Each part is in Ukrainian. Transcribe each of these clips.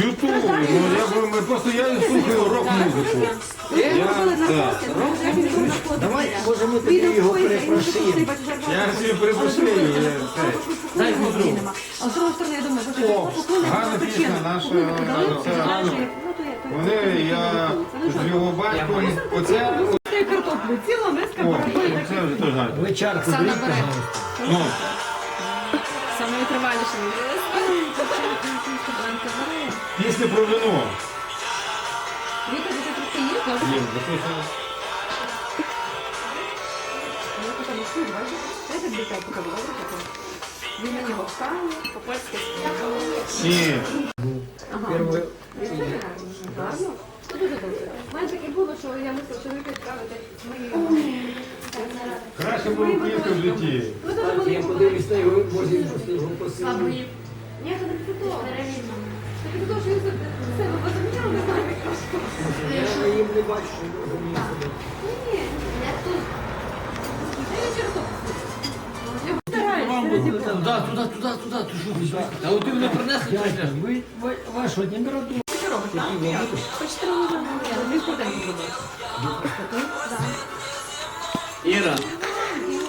Ютуб, ну я б- ми просто я слухаю рок-музику. Я. Давай, може ми тоді його перепросимо. Я собі перепрошую. я- це. Дай другу. А з другої сторони, я думаю, боже, О, гарна пісня наша, Вони, я з його батьком, оце, картоплю, ціла миска о, це вже теж гарно. Ви чарку беріть, пожалуйста. Ну, Саме витриваліше. Пісня про вино. Віка, ти трохи їздила? Є, записано. Бачиш? Так показала, таке? Він на нього встане, по-польськи сказав. Ні, Перше, Гарно? Дуже добре. У мене таке було, що я мусила чоловіка відправити мої... краще було українське в житті. Ви дуже я подивлюсь на його, може просто його посилив. Ні, це не Не бачу, що він розуміє себе. Ні, я тут. Туди, туди, туди, туди, ти що візьми? Та от ти мене принесли, чи ні? ви, ви вашу температуру. Що робити? Я не спортивно зробити. Іра,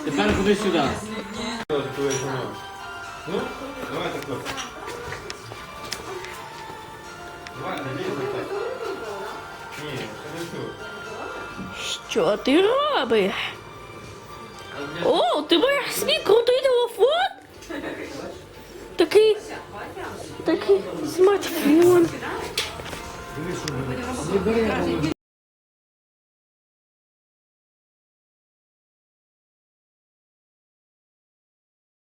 тепер ходи сюди. Ну, лізьте так. Ні, Що ти робиш? О, ти маєш свій крутий телефон? Такий. Такий смартфон.